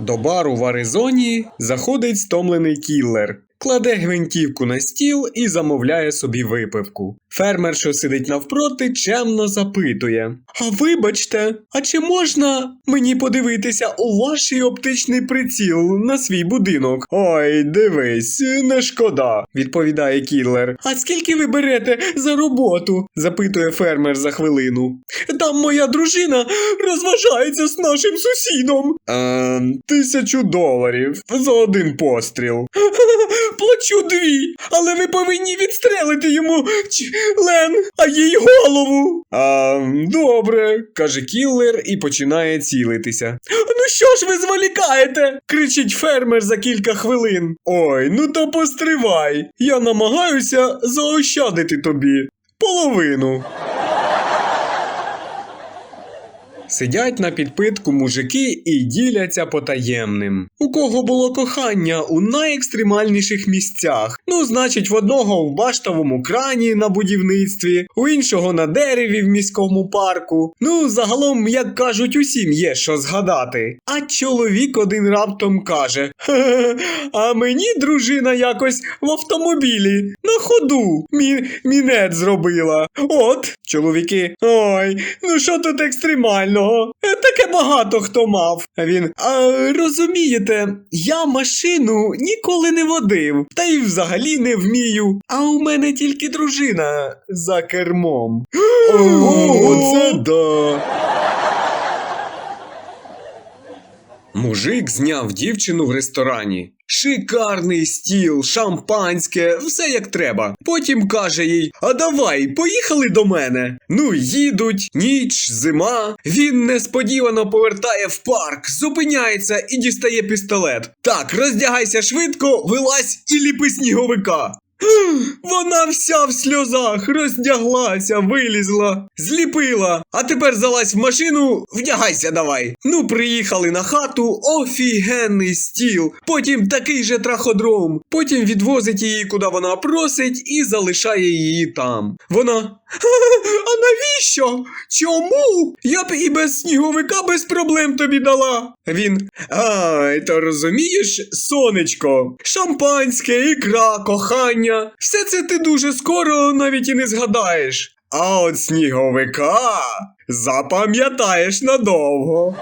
До бару в Аризоні заходить стомлений кіллер. Кладе гвинтівку на стіл і замовляє собі випивку. Фермер, що сидить навпроти, чемно запитує: А вибачте, а чи можна мені подивитися у ваш оптичний приціл на свій будинок? Ой, дивись, не шкода, відповідає кіллер. А скільки ви берете за роботу? запитує фермер за хвилину. Там моя дружина розважається з нашим сусідом. Ем, тисячу доларів за один постріл. Плачу дві, але ви повинні відстрелити йому член, а їй голову. А, добре, каже кіллер і починає цілитися. Ну що ж ви зволікаєте? кричить фермер за кілька хвилин. Ой, ну то постривай. Я намагаюся заощадити тобі половину. Сидять на підпитку мужики і діляться потаємним. У кого було кохання у найекстремальніших місцях. Ну, значить, в одного в баштовому крані на будівництві, у іншого на дереві в міському парку. Ну, загалом, як кажуть, усім є що згадати. А чоловік один раптом каже: «Хе-хе, а мені дружина якось в автомобілі на ходу мі- мінет зробила. От, чоловіки, ой, ну що тут екстремального? Е, Таке багато хто мав. А він. А розумієте, я машину ніколи не водив, та й взагалі не вмію. А у мене тільки дружина за кермом. О, це да. Мужик зняв дівчину в ресторані. Шикарний стіл, шампанське, все як треба. Потім каже їй: А давай, поїхали до мене. Ну, їдуть, ніч, зима. Він несподівано повертає в парк, зупиняється і дістає пістолет. Так, роздягайся швидко, вилазь і ліпи сніговика. Вона вся в сльозах роздяглася, вилізла, зліпила. А тепер залазь в машину, вдягайся давай. Ну, приїхали на хату, офігенний стіл. Потім такий же траходром. Потім відвозить її, куди вона просить, і залишає її там. Вона. А навіщо? Чому? Я б і без сніговика без проблем тобі дала. Він. Ай, то розумієш, сонечко, шампанське, ікра, кохання. Все це ти дуже скоро навіть і не згадаєш. А от сніговика запам'ятаєш надовго.